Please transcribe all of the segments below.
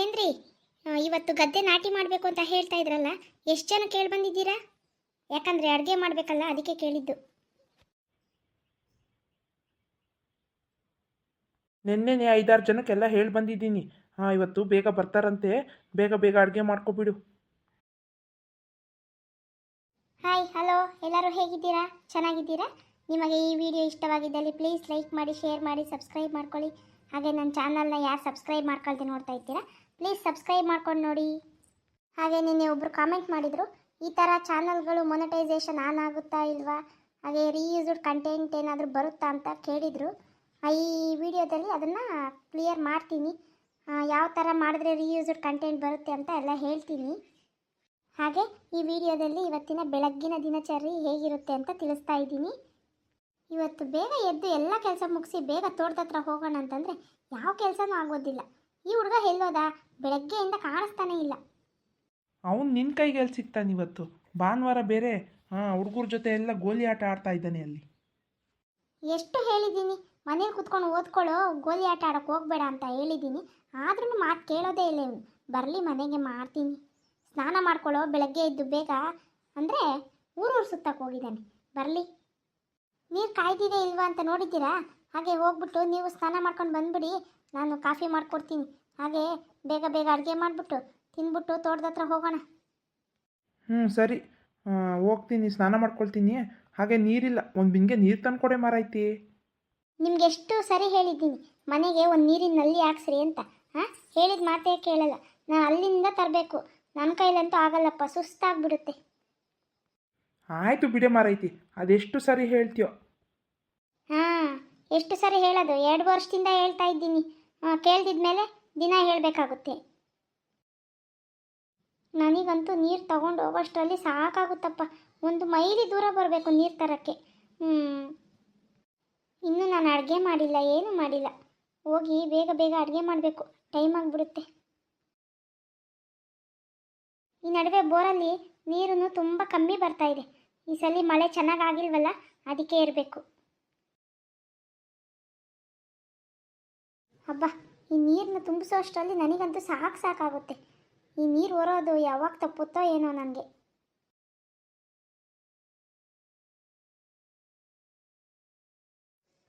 ಏನ್ರಿ? ಇವತ್ತು ಗದ್ದೆ ನಾಟಿ ಮಾಡಬೇಕು ಅಂತ ಹೇಳ್ತಾ ಇದ್ರಲ್ಲ, ಎಷ್ಟು ಜನ ಕೇಳಿ ಬಂದಿದ್ದೀರಾ? ಯಾಕಂದ್ರೆ ಅಡುಗೆ ಮಾಡಬೇಕಲ್ಲ, ಅದಕ್ಕೆ ಕೇಳಿದ್ದು. ನಿನ್ನೆ ಐದಾರು ಜನಕ್ಕೆಲ್ಲ ಹೇಳಿ ಬಂದಿದ್ದೀನಿ. ಹಾಂ ಇವತ್ತು ಬೇಗ ಬರ್ತಾರಂತೆ. ಬೇಗ ಬೇಗ ಅಡುಗೆ ಮಾಡ್ಕೊಬಿಡು. ಹಾಯ್ ಹಲೋ ಎಲ್ಲರೂ ಹೇಗಿದ್ದೀರಾ? ಚೆನ್ನಾಗಿದ್ದೀರಾ? ನಿಮಗೆ ಈ ವಿಡಿಯೋ ಇಷ್ಟವಾಗಿದ್ದಲ್ಲಿ ಪ್ಲೀಸ್ ಲೈಕ್ ಮಾಡಿ ಶೇರ್ ಮಾಡಿ ಸಬ್ಸ್ಕ್ರೈಬ್ ಮಾಡ್ಕೊಳ್ಳಿ. ಹಾಗೆ ನನ್ನ ಚಾನಲ್ನ ಯಾರು ಸಬ್ಸ್ಕ್ರೈಬ್ ಮಾಡ್ಕೊಳ್ದೆ ನೋಡ್ತಾ ಇದ್ದೀರಾ? ಪ್ಲೀಸ್ ಸಬ್ಸ್ಕ್ರೈಬ್ ಮಾಡ್ಕೊಂಡು ನೋಡಿ. ಹಾಗೆ ನಿನ್ನೆ ಒಬ್ಬರು ಕಾಮೆಂಟ್ ಮಾಡಿದರು, ಈ ಥರ ಚಾನಲ್ಗಳು ಮೊನಟೈಸೇಷನ್ ಆನ್ ಆಗುತ್ತಾ ಇಲ್ವಾ? ಹಾಗೆ ರೀಯೂಸ್ಡ್ ಕಂಟೆಂಟ್ ಏನಾದರೂ ಬರುತ್ತಾ ಅಂತ ಕೇಳಿದರು. ಈ ವಿಡಿಯೋದಲ್ಲಿ ಅದನ್ನು ಕ್ಲಿಯರ್ ಮಾಡ್ತೀನಿ. ಯಾವ ಥರ ಮಾಡಿದ್ರೆ ರೀಯೂಸ್ಡ್ ಕಂಟೆಂಟ್ ಬರುತ್ತೆ ಅಂತ ಎಲ್ಲ ಹೇಳ್ತೀನಿ. ಹಾಗೆ ಈ ವಿಡಿಯೋದಲ್ಲಿ ಇವತ್ತಿನ ಬೆಳಗ್ಗಿನ ದಿನಚರಿ ಹೇಗಿರುತ್ತೆ ಅಂತ ತಿಳಿಸ್ತಾ ಇದ್ದೀನಿ. ಇವತ್ತು ಬೇಗ ಎದ್ದು ಎಲ್ಲ ಕೆಲಸ ಮುಗಿಸಿ ಬೇಗ ತೋಟದತ್ರ ಹೋಗೋಣ ಅಂತಂದರೆ ಯಾವ ಕೆಲಸನೂ ಆಗೋದಿಲ್ಲ. ಈ ಹುಡುಗ ಎಲ್ಲೋದ ಬೆಳಗ್ಗೆಯಿಂದ ಕಾಣಿಸ್ತಾನೇ ಇಲ್ಲ. ಅವನು ನಿನ್ನ ಕೈಗೆ ಎಲ್ಲಿ ಸಿಗ್ತಾನೆ ಇವತ್ತು. ಭಾನುವಾರ ಬೇರೆ ಹಾಂ ಹುಡುಗರ ಜೊತೆ ಎಲ್ಲ ಗೋಲಿ ಆಟ ಆಡ್ತಾ ಇದ್ದಾನೆ ಅಲ್ಲಿ. ಎಷ್ಟು ಹೇಳಿದ್ದೀನಿ? ಮನೇಲಿ ಕುತ್ಕೊಂಡು ಓದ್ಕೊಳ್ಳೋ ಗೋಲಿ ಆಟ ಆಡೋಕ್ಕೆ ಹೋಗಬೇಡ ಅಂತ ಹೇಳಿದ್ದೀನಿ. ಆದ್ರೂ ಮಾತು ಕೇಳೋದೇ ಇಲ್ಲ ಇವನು. ಬರಲಿ ಮನೆಗೆ ಮಾಡ್ತೀನಿ. ಸ್ನಾನ ಮಾಡ್ಕೊಳ್ಳೋ ಬೆಳಗ್ಗೆ ಎದ್ದು ಬೇಗ ಅಂದರೆ ಊರೂರು ಸುತ್ತಕ್ಕೆ ಹೋಗಿದ್ದಾನೆ. ಬರಲಿ. ನೀರು ಕಾಯ್ದಿದೆ ಇಲ್ವಾ ಅಂತ ನೋಡಿದ್ದೀರಾ? ಹಾಗೆ ಹೋಗ್ಬಿಟ್ಟು ನೀವು ಸ್ನಾನ ಮಾಡ್ಕೊಂಡು ಬಂದ್ಬಿಡಿ. ನಾನು ಕಾಫಿ ಮಾಡ್ಕೊಡ್ತೀನಿ. ಹಾಗೆ ಬೇಗ ಬೇಗ ಅಡುಗೆ ಮಾಡಿಬಿಟ್ಟು ತಿಂದ್ಬಿಟ್ಟು ತೋಟದ ಹತ್ರ ಹೋಗೋಣ. ಹ್ಞೂ ಸರಿ. ಹೋಗ್ತೀನಿ. ಸ್ನಾನ ಮಾಡ್ಕೊಳ್ತೀನಿ. ಹಾಗೆ ನೀರಿಲ್ಲ. ಒಂದು ಬಿಂಗೆ ನೀರು ತಂದ್ಕೊಡೆ ಮಾರಾಯ್ತಿ. ನಿಮ್ಗೆ ಎಷ್ಟು ಸರಿ ಹೇಳಿದ್ದೀನಿ. ಮನೆಗೆ ಒಂದು ನೀರಿನ ನಲ್ಲಿ ಹಾಕ್ಸ್ರಿ ಅಂತ. ಹಾಂ ಹೇಳಿದ ಮಾತೇ ಕೇಳಲ್ಲ. ನಾನು ಅಲ್ಲಿಂದ ತರಬೇಕು. ನನ್ನ ಕೈಲಂತೂ ಆಗಲ್ಲಪ್ಪ ಸುಸ್ತಾಗ್ಬಿಡುತ್ತೆ. ಆಯಿತು ಬಿಡೆ ಮಾರೈತಿ ಅದೆಷ್ಟು ಸರಿ ಹೇಳ್ತೀಯೋ. ಹಾಂ ಎಷ್ಟು ಸರಿ ಹೇಳೋದು ಎರಡು ವರ್ಷದಿಂದ ಹೇಳ್ತಾ ಇದ್ದೀನಿ. ಕೇಳ್ದಿದ್ಮೇಲೆ ದಿನ ಹೇಳಬೇಕಾಗುತ್ತೆ. ನನಗಂತೂ ನೀರು ತಗೊಂಡು ಹೋಗೋಷ್ಟರಲ್ಲಿ ಸಾಕಾಗುತ್ತಪ್ಪ ಒಂದು ಮೈಲಿ ದೂರ ಬರಬೇಕು ನೀರು ತರೋಕ್ಕೆ. ಹ್ಞೂ ಇನ್ನೂ ನಾನು ಅಡುಗೆ ಮಾಡಿಲ್ಲ ಏನೂ ಮಾಡಿಲ್ಲ. ಹೋಗಿ ಬೇಗ ಬೇಗ ಅಡುಗೆ ಮಾಡಬೇಕು ಟೈಮ್ ಆಗಿಬಿಡುತ್ತೆ. ಈ ನಡುವೆ ಬೋರಲ್ಲಿ ನೀರು ತುಂಬ ಕಮ್ಮಿ ಬರ್ತಾ ಇದೆ. ಈ ಸಲ ಮಳೆ ಚೆನ್ನಾಗಿ ಆಗಿಲ್ವಲ್ಲ ಅದಕ್ಕೆ ಇರಬೇಕು ಹಬ್ಬ ಈ ನೀರನ್ನ ತುಂಬಿಸೋ ಅಷ್ಟರಲ್ಲಿ ನನಗಂತೂ ಸಾಕು ಸಾಕಾಗುತ್ತೆ. ಈ ನೀರು ಹೊರೋದು ಯಾವಾಗ ತಪ್ಪುತ್ತೋ ಏನೋ ನನಗೆ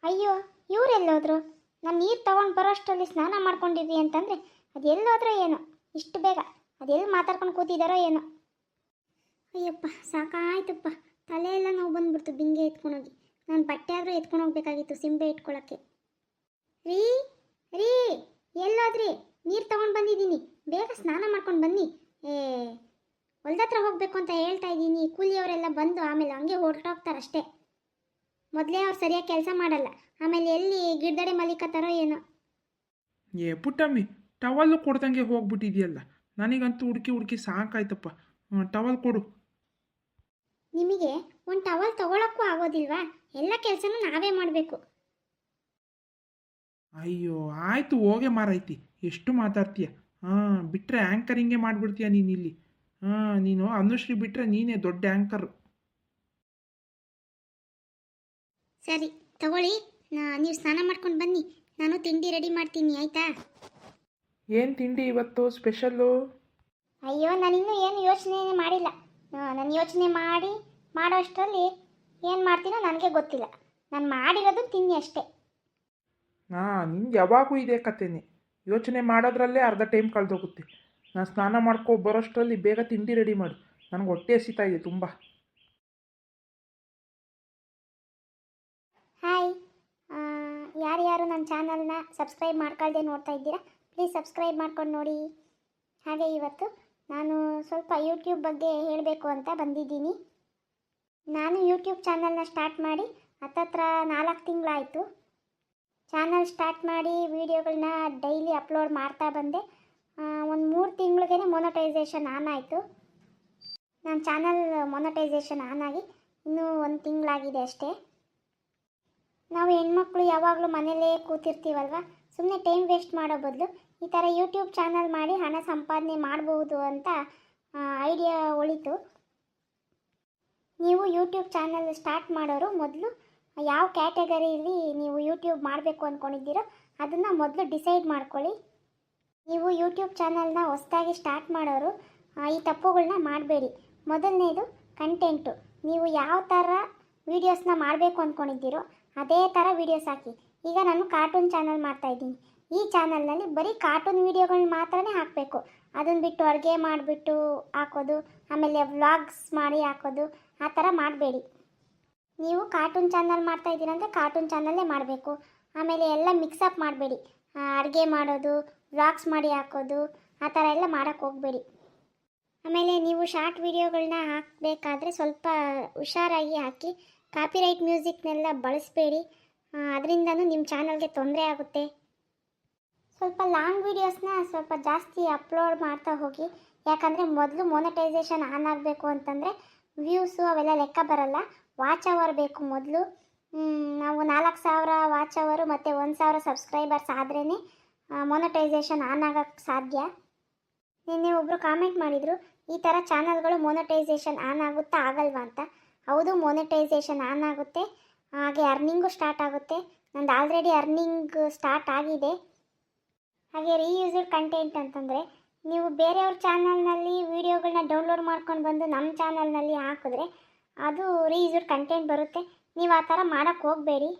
ಅಯ್ಯೋ, ಇವರೆಲ್ಲೋದ್ರು? ನಾನು ನೀರು ತೊಗೊಂಡು ಬರೋಷ್ಟರಲ್ಲಿ ಸ್ನಾನ ಮಾಡ್ಕೊಂಡಿದ್ವಿ ಅಂತಂದರೆ ಅದು ಎಲ್ಲೋದ್ರೋ ಏನೋ? ಇಷ್ಟು ಬೇಗ. ಅದೆಲ್ಲಿ ಮಾತಾಡ್ಕೊಂಡು ಕೂತಿದ್ದಾರೋ ಏನೋ. ಅಯ್ಯಪ್ಪ, ಸಾಕಾಯ್ತಪ್ಪ. ತಲೆ ಎಲ್ಲ ನೋವು ಬಂದ್ಬಿಡ್ತು ಬಿಂಗೆ ಎತ್ಕೊಂಡೋಗಿ. ನಾನು ಬಟ್ಟೆ ಆದರೂ ಎತ್ಕೊಂಡು ಹೋಗ್ಬೇಕಾಗಿತ್ತು ಸಿಂಬೆ ಇಟ್ಕೊಳ್ಳೋಕ್ಕೆ ರೀ ರೀ, ಎಲ್ಲೋದ್ರಿ? ನೀರು ತಗೊಂಡು ಬಂದಿದ್ದೀನಿ. ಬೇಗ ಸ್ನಾನ ಮಾಡ್ಕೊಂಡು ಬನ್ನಿ. ಏ, ಹೊಲ್ದತ್ರ ಹೋಗಬೇಕು ಅಂತ ಹೇಳ್ತಾ ಇದ್ದೀನಿ. ಕೂಲಿಯವರೆಲ್ಲ ಬಂದು ಆಮೇಲೆ ಹಂಗೆ ಹೊರಟೋಗ್ತಾರಷ್ಟೇ ಮೊದಲೇ ಅವ್ರು ಸರಿಯಾಗಿ ಕೆಲಸ ಮಾಡಲ್ಲ. ಆಮೇಲೆ ಎಲ್ಲಿ ಗಿಡದಡೆ ಮಲಿಕತ್ತಾರೋ ಏನೋ. ಏ ಪುಟ್ಟಮ್ಮಿ ಟವಲ್ಲು ಕೊಡ್ದಂಗೆ ಹೋಗ್ಬಿಟ್ಟಿದ್ಯಲ್ಲ. ನನಗಂತೂ ಹುಡುಕಿ ಹುಡುಕಿ ಸಾಕಾಯ್ತಪ್ಪ. ಟವಲ್ ಕೊಡು. ನಿಮಗೆ ಒಂದು ಟವಲ್ ತಗೊಳಕ್ಕೂ ಆಗೋದಿಲ್ವಾ? ಎಲ್ಲ ಕೆಲಸನೂ ನಾವೇ ಮಾಡಬೇಕು. ಅಯ್ಯೋ ಆಯಿತು ಹೋಗೆ ಮಾರೈತಿ ಎಷ್ಟು ಮಾತಾಡ್ತೀಯ? ಹಾಂ ಬಿಟ್ಟರೆ ಆ್ಯಂಕರಿಂಗೇ ಮಾಡಿಬಿಡ್ತೀಯ ನೀನು ಇಲ್ಲಿ. ಹಾಂ ನೀನು ಅನುಶ್ರೀ ಬಿಟ್ಟರೆ ನೀನೇ ದೊಡ್ಡ ಆ್ಯಂಕರು ಸರಿ ತಗೊಳ್ಳಿ. ನೀವು ಸ್ನಾನ ಮಾಡ್ಕೊಂಡು ಬನ್ನಿ. ನಾನು ತಿಂಡಿ ರೆಡಿ ಮಾಡ್ತೀನಿ ಆಯಿತಾ? ಏನು ತಿಂಡಿ ಇವತ್ತು ಸ್ಪೆಷಲ್ಲು? ಅಯ್ಯೋ ನಾನು ಇನ್ನೂ ಏನು ಯೋಚನೆ ಮಾಡಿಲ್ಲ. ನಾನು ಯೋಚನೆ ಮಾಡಿ ಮಾಡೋ ಅಷ್ಟರಲ್ಲಿ ಏನು ಮಾಡ್ತೀನೋ ನನಗೆ ಗೊತ್ತಿಲ್ಲ. ನಾನು ಮಾಡಿರೋದು ತಿನ್ನಿ ಅಷ್ಟೇ. ಹಾಂ ನಿಂಗೆ ಯಾವಾಗೂ ಇದೆ ಕತೆನೆ. ಯೋಚನೆ ಮಾಡೋದ್ರಲ್ಲೇ ಅರ್ಧ ಟೈಮ್ ಕಳೆದೋಗುತ್ತೆ. ನಾನು ಸ್ನಾನ ಮಾಡ್ಕೊ ಬರೋಷ್ಟರಲ್ಲಿ ಬೇಗ ತಿಂಡಿ ರೆಡಿ ಮಾಡು. ನನಗೆ ಹೊಟ್ಟೆ ಹಸಿತಾ ಇದೆ ತುಂಬ. ಹಾಯ್. ಯಾರ್ಯಾರು ನನ್ನ ಚಾನಲ್ನ ಸಬ್ಸ್ಕ್ರೈಬ್ ಮಾಡ್ಕೊಳ್ದೆ ನೋಡ್ತಾ ಇದ್ದೀರಾ? ಪ್ಲೀಸ್ ಸಬ್ಸ್ಕ್ರೈಬ್ ಮಾಡ್ಕೊಂಡು ನೋಡಿ. ಹಾಗೆ ಇವತ್ತು ನಾನು ಸ್ವಲ್ಪ ಯೂಟ್ಯೂಬ್ ಬಗ್ಗೆ ಹೇಳಬೇಕು ಅಂತ ಬಂದಿದ್ದೀನಿ. ನಾನು ಯೂಟ್ಯೂಬ್ ಚಾನಲ್ನ ಸ್ಟಾರ್ಟ್ ಮಾಡಿ ಹತ್ತತ್ರ ನಾಲ್ಕು ತಿಂಗಳಾಯಿತು. ಚಾನಲ್ ಸ್ಟಾರ್ಟ್ ಮಾಡಿ ವೀಡಿಯೋಗಳನ್ನ ಡೈಲಿ ಅಪ್ಲೋಡ್ ಮಾಡ್ತಾ ಬಂದೆ. ಒಂದು ಮೂರು ತಿಂಗಳಿಗೆ ಮೊನಟೈಸೇಷನ್ ಆನ್ ಆಯಿತು. ನನ್ನ ಚಾನಲ್ ಮೊನಟೈಸೇಷನ್ ಆನ್ ಆಗಿ ಇನ್ನೂ ಒಂದು ತಿಂಗಳಾಗಿದೆ ಅಷ್ಟೇ. ನಾವು ಹೆಣ್ಮಕ್ಳು ಯಾವಾಗಲೂ ಮನೇಲೇ ಕೂತಿರ್ತೀವಲ್ವ? ಸುಮ್ಮನೆ ಟೈಮ್ ವೇಸ್ಟ್ ಮಾಡೋ ಬದಲು ಈ ಥರ ಯೂಟ್ಯೂಬ್ ಚಾನಲ್ ಮಾಡಿ ಹಣ ಸಂಪಾದನೆ ಮಾಡಬಹುದು ಅಂತ ಐಡಿಯಾ ಒಳಿತು. ನೀವು ಯೂಟ್ಯೂಬ್ ಚಾನಲ್ ಸ್ಟಾರ್ಟ್ ಮಾಡೋರು ಮೊದಲು ಯಾವ ಕ್ಯಾಟಗರಿಯಲ್ಲಿ ನೀವು ಯೂಟ್ಯೂಬ್ ಮಾಡಬೇಕು ಅಂದ್ಕೊಂಡಿದ್ದೀರೋ ಅದನ್ನು ಮೊದಲು ಡಿಸೈಡ್ ಮಾಡ್ಕೊಳ್ಳಿ. ನೀವು ಯೂಟ್ಯೂಬ್ ಚಾನಲ್ನ ಹೊಸದಾಗಿ ಸ್ಟಾರ್ಟ್ ಮಾಡೋರು ಈ ತಪ್ಪುಗಳನ್ನ ಮಾಡಬೇಡಿ. ಮೊದಲನೇದು ಕಂಟೆಂಟು ನೀವು ಯಾವ ಥರ ವೀಡಿಯೋಸ್ನ ಮಾಡಬೇಕು ಅಂದ್ಕೊಂಡಿದ್ದೀರೋ ಅದೇ ಥರ ವೀಡಿಯೋಸ್ ಹಾಕಿ. ಈಗ ನಾನು ಕಾರ್ಟೂನ್ ಚಾನಲ್ ಮಾಡ್ತಾಯಿದ್ದೀನಿ ಈ ಚಾನಲ್ನಲ್ಲಿ ಬರೀ ಕಾರ್ಟೂನ್ ವೀಡಿಯೋಗಳನ್ನ ಮಾತ್ರನೇ ಹಾಕಬೇಕು. ಅದನ್ನು ಬಿಟ್ಟು ಅಡುಗೆ ಮಾಡಿಬಿಟ್ಟು ಹಾಕೋದು, ಆಮೇಲೆ ವ್ಲಾಗ್ಸ್ ಮಾಡಿ ಹಾಕೋದು, ಆ ಥರ ಮಾಡಬೇಡಿ. ನೀವು ಕಾರ್ಟೂನ್ ಚಾನಲ್ ಮಾಡ್ತಾ ಇದ್ದೀರಂದರೆ ಕಾರ್ಟೂನ್ ಚಾನಲ್ಲೇ ಮಾಡಬೇಕು. ಆಮೇಲೆ ಎಲ್ಲ ಮಿಕ್ಸಪ್ ಮಾಡಬೇಡಿ. ಅಡುಗೆ ಮಾಡೋದು ವ್ಲಾಗ್ಸ್ ಮಾಡಿ ಹಾಕೋದು, ಆ ಥರ ಎಲ್ಲ ಮಾಡೋಕ್ಕೆ ಹೋಗಬೇಡಿ. ಆಮೇಲೆ ನೀವು ಶಾರ್ಟ್ ವಿಡಿಯೋಗಳನ್ನ ಹಾಕಬೇಕಾದ್ರೆ ಸ್ವಲ್ಪ ಹುಷಾರಾಗಿ ಹಾಕಿ ಕಾಪಿರೈಟ್ ಮ್ಯೂಸಿಕ್ನೆಲ್ಲ ಬಳಸಬೇಡಿ. ಅದರಿಂದನೂ ನಿಮ್ಮ ಚಾನಲ್ಗೆ ತೊಂದರೆ ಆಗುತ್ತೆ. ಸ್ವಲ್ಪ ಲಾಂಗ್ ವೀಡಿಯೋಸ್ನ ಸ್ವಲ್ಪ ಜಾಸ್ತಿ ಅಪ್ಲೋಡ್ ಮಾಡ್ತಾ ಹೋಗಿ. ಯಾಕಂದರೆ ಮೊದಲು ಮೊನಟೈಸೇಷನ್ ಆನ್ ಆಗಬೇಕು ಅಂತಂದರೆ ವ್ಯೂಸು ಅವೆಲ್ಲ ಲೆಕ್ಕ ಬರಲ್ಲ. ವಾಚ್ ಅವರ್ ಬೇಕು ಮೊದಲು. ನಾವು ನಾಲ್ಕು ಸಾವಿರ ವಾಚ್ ಅವರು ಮತ್ತು ಒಂದು ಸಾವಿರ ಸಬ್ಸ್ಕ್ರೈಬರ್ಸ್ ಆದ್ರೇ ಮೊನಟೈಸೇಷನ್ ಆನ್ ಆಗೋಕ್ಕೆ ಸಾಧ್ಯ. ನಿನ್ನೆ ಒಬ್ಬರು ಕಾಮೆಂಟ್ ಮಾಡಿದರು, ಈ ಥರ ಚಾನಲ್ಗಳು ಮೊನಟೈಸೇಷನ್ ಆನ್ ಆಗುತ್ತಾ ಆಗಲ್ವಾ ಅಂತ. ಹೌದು ಮೊನಟೈಸೇಷನ್ ಆನ್ ಆಗುತ್ತೆ. ಹಾಗೆ ಅರ್ನಿಂಗು ಸ್ಟಾರ್ಟ್ ಆಗುತ್ತೆ. ನಂದು ಆಲ್ರೆಡಿ ಅರ್ನಿಂಗ್ ಸ್ಟಾರ್ಟ್ ಆಗಿದೆ. ಹಾಗೆ ರೀಯೂಸ್ಡ್ ಕಂಟೆಂಟ್ ಅಂತಂದರೆ, ನೀವು ಬೇರೆಯವ್ರ ಚಾನಲ್ನಲ್ಲಿ ವೀಡಿಯೋಗಳನ್ನ ಡೌನ್ಲೋಡ್ ಮಾಡ್ಕೊಂಡು ಬಂದು ನಮ್ಮ ಚಾನಲ್ನಲ್ಲಿ ಹಾಕಿದ್ರೆ, ಅದು ರೀಯೂಸ್ಡ್ ಕಂಟೆಂಟ್ ಬರುತ್ತೆ. ನೀವು ಆ ಥರ ಮಾಡೋಕ್ಕೆ ಹೋಗಬೇಡಿ.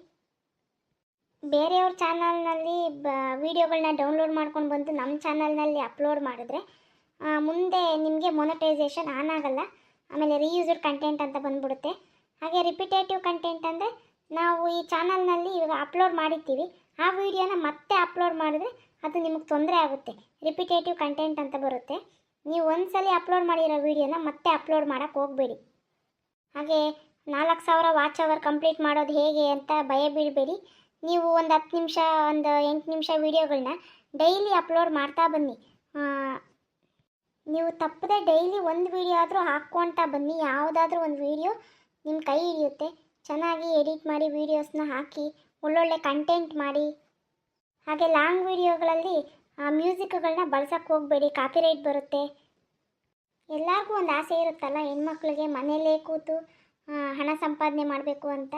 ಬೇರೆಯವ್ರ ಚಾನಲ್ನಲ್ಲಿ ಬ ವೀಡಿಯೋಗಳನ್ನ ಡೌನ್ಲೋಡ್ ಮಾಡ್ಕೊಂಡು ಬಂದು ನಮ್ಮ ಚಾನಲ್ನಲ್ಲಿ ಅಪ್ಲೋಡ್ ಮಾಡಿದ್ರೆ ಮುಂದೆ ನಿಮಗೆ ಮೊನಟೈಸೇಷನ್ ಆನ್ ಆಗಲ್ಲ. ಆಮೇಲೆ ರೀಯೂಸ್ಡ್ ಕಂಟೆಂಟ್ ಅಂತ ಬಂದ್ಬಿಡುತ್ತೆ. ಹಾಗೆ ರಿಪಿಟೇಟಿವ್ ಕಂಟೆಂಟ್ ಅಂದರೆ ನಾವು ಈ ಚಾನಲ್ನಲ್ಲಿ ಇವಾಗ ಅಪ್ಲೋಡ್ ಮಾಡಿರ್ತೀವಿ. ಆ ವಿಡಿಯೋನ ಮತ್ತೆ ಅಪ್ಲೋಡ್ ಮಾಡಿದ್ರೆ ಅದು ನಿಮಗೆ ತೊಂದರೆ ಆಗುತ್ತೆ. ರಿಪಿಟೇಟಿವ್ ಕಂಟೆಂಟ್ ಅಂತ ಬರುತ್ತೆ. ನೀವು ಒಂದ್ಸಲಿ ಅಪ್ಲೋಡ್ ಮಾಡಿರೋ ವೀಡಿಯೋನ ಮತ್ತೆ ಅಪ್ಲೋಡ್ ಮಾಡೋಕ್ಕೆ ಹೋಗಬೇಡಿ. ಹಾಗೆ ನಾಲ್ಕು ಸಾವಿರ ವಾಚ್ ಅವರ್ ಕಂಪ್ಲೀಟ್ ಮಾಡೋದು ಹೇಗೆ ಅಂತ ಭಯ ಬೀಳಬೇಡಿ. ನೀವು ಒಂದು ಹತ್ತು ನಿಮಿಷ, ಒಂದು ಎಂಟು ನಿಮಿಷ ವೀಡಿಯೋಗಳನ್ನ ಡೈಲಿ ಅಪ್ಲೋಡ್ ಮಾಡ್ತಾ ಬನ್ನಿ. ನೀವು ತಪ್ಪದೆ ಡೈಲಿ ಒಂದು ವೀಡಿಯೋ ಆದರೂ ಹಾಕ್ಕೊಳ್ತಾ ಬನ್ನಿ. ಯಾವುದಾದ್ರೂ ಒಂದು ವೀಡಿಯೋ ನಿಮ್ಮ ಕೈ ಹಿಡಿಯುತ್ತೆ. ಚೆನ್ನಾಗಿ ಎಡಿಟ್ ಮಾಡಿ ವೀಡಿಯೋಸ್ನ ಹಾಕಿ, ಒಳ್ಳೊಳ್ಳೆ ಕಂಟೆಂಟ್ ಮಾಡಿ. ಹಾಗೆ ಲಾಂಗ್ ವೀಡಿಯೋಗಳಲ್ಲಿ ಮ್ಯೂಸಿಕ್ಗಳನ್ನ ಬಳಸೋಕ್ಕೆ ಹೋಗಬೇಡಿ ಕಾಪಿರೈಟ್ ಬರುತ್ತೆ. ಎಲ್ಲರಿಗೂ ಒಂದು ಆಸೆ ಇರುತ್ತಲ್ಲ, ಹೆಣ್ಮಕ್ಳಿಗೆ ಮನೆಯಲ್ಲೇ ಕೂತು ಹಣ ಸಂಪಾದನೆ ಮಾಡಬೇಕು ಅಂತ.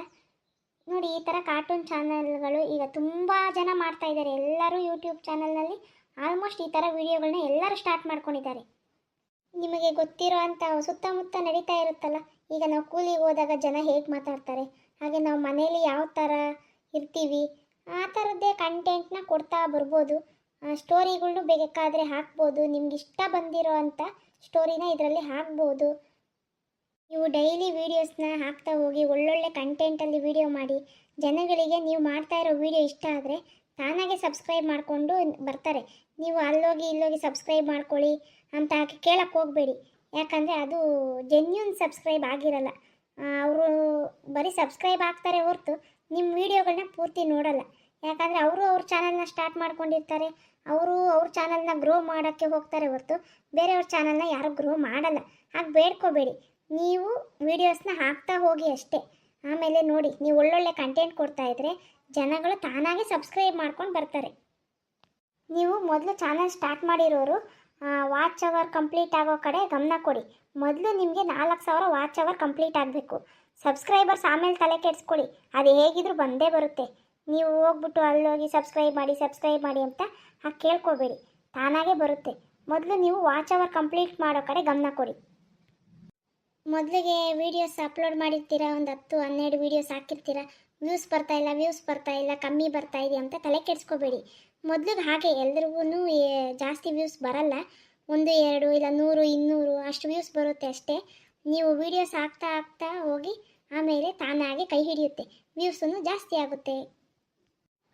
ನೋಡಿ, ಈ ಥರ ಕಾರ್ಟೂನ್ ಚಾನಲ್ಗಳು ಈಗ ತುಂಬ ಜನ ಮಾಡ್ತಾ ಇದ್ದಾರೆ. ಎಲ್ಲರೂ ಯೂಟ್ಯೂಬ್ ಚಾನಲ್ನಲ್ಲಿ ಆಲ್ಮೋಸ್ಟ್ ಈ ಥರ ವೀಡಿಯೋಗಳನ್ನ ಎಲ್ಲರೂ ಸ್ಟಾರ್ಟ್ ಮಾಡ್ಕೊಂಡಿದ್ದಾರೆ. ನಿಮಗೆ ಗೊತ್ತಿರೋ ಅಂಥ ಸುತ್ತಮುತ್ತ ನಡೀತಾ ಇರುತ್ತಲ್ಲ ಈಗ ನಾವು ಕೂಲಿಗೆ ಹೋದಾಗ ಜನ ಹೇಗೆ ಮಾತಾಡ್ತಾರೆ? ಹಾಗೆ ನಾವು ಮನೇಲಿ ಯಾವ ಥರ ಇರ್ತೀವಿ? ಆ ಥರದ್ದೇ ಕಂಟೆಂಟ್ನ ಕೊಡ್ತಾ ಬರ್ಬೋದು. ಸ್ಟೋರಿಗಳ್ನು ಬೇಕಾದರೆ ಹಾಕ್ಬೋದು. ನಿಮ್ಗೆ ಇಷ್ಟ ಬಂದಿರೋ ಅಂಥ ಸ್ಟೋರಿನ ಇದರಲ್ಲಿ ಹಾಕ್ಬೋದು. ನೀವು ಡೈಲಿ ವೀಡಿಯೋಸ್ನ ಹಾಕ್ತಾ ಹೋಗಿ ಒಳ್ಳೊಳ್ಳೆ ಕಂಟೆಂಟಲ್ಲಿ ವೀಡಿಯೋ ಮಾಡಿ, ಜನಗಳಿಗೆ ನೀವು ಮಾಡ್ತಾ ಇರೋ ವೀಡಿಯೋ ಇಷ್ಟ ಆದರೆ ತಾನಾಗೆ ಸಬ್ಸ್ಕ್ರೈಬ್ ಮಾಡಿಕೊಂಡು ಬರ್ತಾರೆ. ನೀವು ಅಲ್ಲೋಗಿ ಇಲ್ಲೋಗಿ ಸಬ್ಸ್ಕ್ರೈಬ್ ಮಾಡ್ಕೊಳ್ಳಿ ಅಂತ ಹಾಕಿ ಕೇಳಕ್ಕೆ ಹೋಗಬೇಡಿ. ಯಾಕಂದರೆ ಅದು ಜೆನ್ಯೂನ್ ಸಬ್ಸ್ಕ್ರೈಬ್ ಆಗಿರಲ್ಲ. ಅವರು ಬರೀ ಸಬ್ಸ್ಕ್ರೈಬ್ ಆಗ್ತಾರೆ ಹೊರತು ನಿಮ್ಮ ವೀಡಿಯೋಗಳನ್ನ ಪೂರ್ತಿ ನೋಡಲ್ಲ. ಯಾಕಂದರೆ ಅವರು ಅವ್ರ ಚಾನಲ್ನ ಸ್ಟಾರ್ಟ್ ಮಾಡ್ಕೊಂಡಿರ್ತಾರೆ, ಅವರು ಅವ್ರ ಚಾನಲ್ನ ಗ್ರೋ ಮಾಡೋಕ್ಕೆ ಹೋಗ್ತಾರೆ ಹೊರತು ಬೇರೆಯವ್ರ ಚಾನಲ್ನ ಯಾರು ಗ್ರೋ ಮಾಡಲ್ಲ. ಹಾಗೆ ಬೇಡ್ಕೋಬೇಡಿ. ನೀವು ವೀಡಿಯೋಸ್ನ ಹಾಕ್ತಾ ಹೋಗಿ ಅಷ್ಟೇ. ಆಮೇಲೆ ನೋಡಿ, ನೀವು ಒಳ್ಳೊಳ್ಳೆ ಕಂಟೆಂಟ್ ಕೊಡ್ತಾ ಇದ್ರೆ ಜನಗಳು ತಾನಾಗೆ ಸಬ್ಸ್ಕ್ರೈಬ್ ಮಾಡ್ಕೊಂಡು ಬರ್ತಾರೆ. ನೀವು ಮೊದಲು ಚಾನಲ್ ಸ್ಟಾರ್ಟ್ ಮಾಡಿರೋರು ವಾಚ್ ಅವರ್ ಕಂಪ್ಲೀಟ್ ಆಗೋ ಕಡೆ ಗಮನ ಕೊಡಿ. ಮೊದಲು ನಿಮಗೆ ನಾಲ್ಕು ಸಾವಿರ ವಾಚ್ ಅವರ್ ಕಂಪ್ಲೀಟ್ ಆಗಬೇಕು. ಸಬ್ಸ್ಕ್ರೈಬರ್ಸ್ ಆಮೇಲೆ ತಲೆ ಕೆಡಿಸ್ಕೊಳ್ಳಿ ಅದು ಹೇಗಿದ್ರೂ ಬಂದೇ ಬರುತ್ತೆ. ನೀವು ಹೋಗ್ಬಿಟ್ಟು ಅಲ್ಲೋಗಿ ಸಬ್ಸ್ಕ್ರೈಬ್ ಮಾಡಿ ಸಬ್ಸ್ಕ್ರೈಬ್ ಮಾಡಿ ಅಂತ ಹಾಗೆ ಕೇಳ್ಕೊಬೇಡಿ. ತಾನಾಗೇ ಬರುತ್ತೆ. ಮೊದಲು ನೀವು ವಾಚ್ ಅವರ್ ಕಂಪ್ಲೀಟ್ ಮಾಡೋ ಕಡೆ ಗಮನ ಕೊಡಿ. ಮೊದಲಿಗೆ ವೀಡಿಯೋಸ್ ಅಪ್ಲೋಡ್ ಮಾಡಿರ್ತೀರಾ? ಒಂದು ಹತ್ತು, ಹನ್ನೆರಡು ವೀಡಿಯೋಸ್ ಹಾಕಿರ್ತೀರಾ? ವ್ಯೂಸ್ ಬರ್ತಾ ಇಲ್ಲ, ವ್ಯೂಸ್ ಬರ್ತಾ ಇಲ್ಲ, ಕಮ್ಮಿ ಬರ್ತಾ ಇದೆ ಅಂತ ತಲೆ ಕೆಡಿಸ್ಕೋಬೇಡಿ. ಮೊದಲು ಹಾಗೆ ಎಲ್ರಿಗೂ ಜಾಸ್ತಿ ವ್ಯೂಸ್ ಬರಲ್ಲ. ಒಂದು, ಎರಡು, ಇಲ್ಲ ನೂರು, ಇನ್ನೂರು, ಅಷ್ಟು ವ್ಯೂಸ್ ಬರುತ್ತೆ ಅಷ್ಟೇ. ನೀವು ವೀಡಿಯೋಸ್ ಹಾಕ್ತಾ ಹಾಕ್ತಾ ಹೋಗಿ ಆಮೇಲೆ ತಾನಾಗೆ ಕೈ ಹಿಡಿಯುತ್ತೆ. ವ್ಯೂಸನ್ನು ಜಾಸ್ತಿ ಆಗುತ್ತೆ.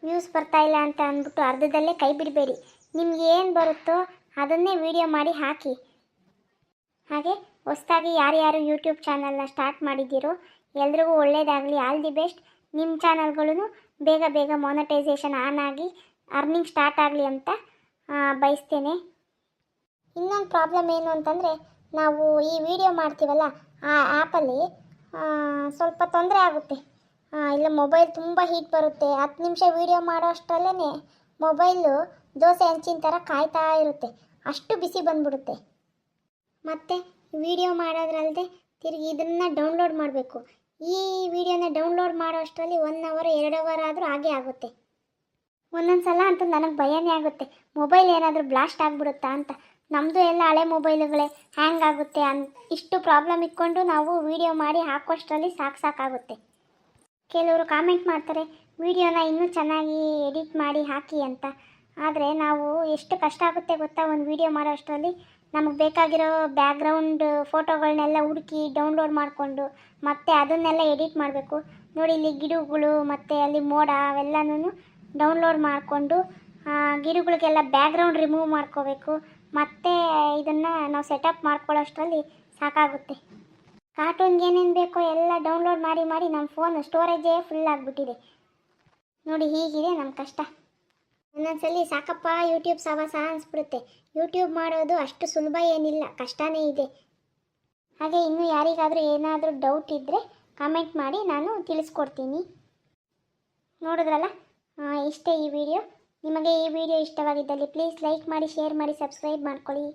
ವ್ಯೂಸ್ ಬರ್ತಾ ಇಲ್ಲ ಅಂತ ಅಂದ್ಬಿಟ್ಟು ಅರ್ಧದಲ್ಲೇ ಕೈ ಬಿಡಬೇಡಿ. ನಿಮ್ಗೆ ಏನು ಬರುತ್ತೋ ಅದನ್ನೇ ವಿಡಿಯೋ ಮಾಡಿ ಹಾಕಿ. ಹಾಗೆ ಹೊಸದಾಗಿ ಯಾರ್ಯಾರು ಯೂಟ್ಯೂಬ್ ಚಾನಲ್ನ ಸ್ಟಾರ್ಟ್ ಮಾಡಿದ್ದೀರೋ ಎಲ್ರಿಗೂ ಒಳ್ಳೆಯದಾಗಲಿ ಆಲ್ ದಿ ಬೆಸ್ಟ್. ನಿಮ್ಮ ಚಾನಲ್ಗಳೂ ಬೇಗ ಬೇಗ ಮೊನಟೈಸೇಷನ್ ಆನ್ ಆಗಿ ಅರ್ನಿಂಗ್ ಸ್ಟಾರ್ಟ್ ಆಗಲಿ ಅಂತ ಬಯಸ್ತೇನೆ. ಇನ್ನೊಂದು ಪ್ರಾಬ್ಲಮ್ ಏನು ಅಂತಂದರೆ, ನಾವು ಈ ವಿಡಿಯೋ ಮಾಡ್ತೀವಲ್ಲ, ಆ ಆ್ಯಪಲ್ಲಿ ಸ್ವಲ್ಪ ತೊಂದರೆ ಆಗುತ್ತೆ. ಇಲ್ಲ ಮೊಬೈಲ್ ತುಂಬ ಹೀಟ್ ಬರುತ್ತೆ. ಹತ್ತು ನಿಮಿಷ ವೀಡಿಯೋ ಮಾಡೋ ಅಷ್ಟರಲ್ಲೇ ಮೊಬೈಲು ದೋಸೆ ಹಂಚಿನ ಥರ ಕಾಯ್ತಾ ಇರುತ್ತೆ. ಅಷ್ಟು ಬಿಸಿ ಬಂದ್ಬಿಡುತ್ತೆ. ಮತ್ತು ವಿಡಿಯೋ ಮಾಡೋದ್ರಲ್ಲದೆ ತಿರುಗಿ ಇದನ್ನು ಡೌನ್ಲೋಡ್ ಮಾಡಬೇಕು. ಈ ವಿಡಿಯೋನ ಡೌನ್ಲೋಡ್ ಮಾಡೋ ಅಷ್ಟರಲ್ಲಿ ಒನ್ ಅವರ್ ಎರಡು ಅವರ್ ಆದರೂ ಹಾಗೆ ಆಗುತ್ತೆ. ಒಂದೊಂದು ಸಲ ಅಂತೂ ನನಗೆ ಭಯನೇ ಆಗುತ್ತೆ. ಮೊಬೈಲ್ ಏನಾದರೂ ಬ್ಲಾಸ್ಟ್ ಆಗಿಬಿಡುತ್ತಾ ಅಂತ. ನಮ್ಮದು ಎಲ್ಲ ಹಳೆ ಮೊಬೈಲುಗಳೇ ಹ್ಯಾಂಗ್ ಆಗುತ್ತೆ ಅನ್, ಇಷ್ಟು ಪ್ರಾಬ್ಲಮ್ ಇಟ್ಕೊಂಡು ನಾವು ವಿಡಿಯೋ ಮಾಡಿ ಹಾಕೋಷ್ಟರಲ್ಲಿ ಸಾಕು ಸಾಕಾಗುತ್ತೆ ಕೆಲವರು ಕಾಮೆಂಟ್ ಮಾಡ್ತಾರೆ, ವಿಡಿಯೋನ ಇನ್ನೂ ಚೆನ್ನಾಗಿ ಎಡಿಟ್ ಮಾಡಿ ಹಾಕಿ ಅಂತ. ಆದರೆ ನಾವು ಎಷ್ಟು ಕಷ್ಟ ಆಗುತ್ತೆ ಗೊತ್ತಾ? ಒಂದು ವಿಡಿಯೋ ಮಾಡೋ ಅಷ್ಟರಲ್ಲಿ ನಮಗೆ ಬೇಕಾಗಿರೋ ಬ್ಯಾಕ್ಗ್ರೌಂಡ್ ಫೋಟೋಗಳನ್ನೆಲ್ಲ ಹುಡುಕಿ ಡೌನ್ಲೋಡ್ ಮಾಡಿಕೊಂಡು ಮತ್ತೆ ಅದನ್ನೆಲ್ಲ ಎಡಿಟ್ ಮಾಡಬೇಕು. ನೋಡಿ ಇಲ್ಲಿ ಗಿಡಗಳು ಮತ್ತು ಅಲ್ಲಿ ಮೋಡ ಅವೆಲ್ಲನೂ ಡೌನ್ಲೋಡ್ ಮಾಡಿಕೊಂಡು ಗಿಡಗಳಿಗೆಲ್ಲ ಬ್ಯಾಕ್ಗ್ರೌಂಡ್ ರಿಮೂವ್ ಮಾಡ್ಕೋಬೇಕು. ಮತ್ತೆ ಇದನ್ನು ನಾವು ಸೆಟಪ್ ಮಾಡ್ಕೊಳ್ಳೋಷ್ಟರಲ್ಲಿ ಸಾಕಾಗುತ್ತೆ. ಕಾರ್ಟೂನ್ಗೆ ಏನೇನು ಬೇಕೋ ಎಲ್ಲ ಡೌನ್ಲೋಡ್ ಮಾಡಿ ಮಾಡಿ ನಮ್ಮ ಫೋನ್ ಸ್ಟೋರೇಜೇ ಫುಲ್ ಆಗಿಬಿಟ್ಟಿದೆ. ನೋಡಿ ಹೀಗಿದೆ ನಮ್ಮ ಕಷ್ಟ. ಒಂದೊಂದ್ಸಲಿ ಸಾಕಪ್ಪ ಯೂಟ್ಯೂಬ್ ಸವಾಸ ಅನಿಸ್ಬಿಡುತ್ತೆ. ಯೂಟ್ಯೂಬ್ ಮಾಡೋದು ಅಷ್ಟು ಸುಲಭ ಏನಿಲ್ಲ, ಕಷ್ಟನೇ ಇದೆ. ಹಾಗೆ ಇನ್ನು ಯಾರಿಗಾದರೂ ಏನಾದರೂ ಡೌಟ್ ಇದ್ದರೆ ಕಾಮೆಂಟ್ ಮಾಡಿ ನಾನು ತಿಳಿಸ್ಕೊಡ್ತೀನಿ. ನೋಡಿದ್ರಲ್ಲ? ಇಷ್ಟೇ ಈ ವಿಡಿಯೋ ನಿಮಗೆ ಈ ವಿಡಿಯೋ ಇಷ್ಟವಾಗಿದ್ದಲ್ಲಿ ಪ್ಲೀಸ್ ಲೈಕ್ ಮಾಡಿ ಶೇರ್ ಮಾಡಿ ಸಬ್ಸ್ಕ್ರೈಬ್ ಮಾಡ್ಕೊಳ್ಳಿ.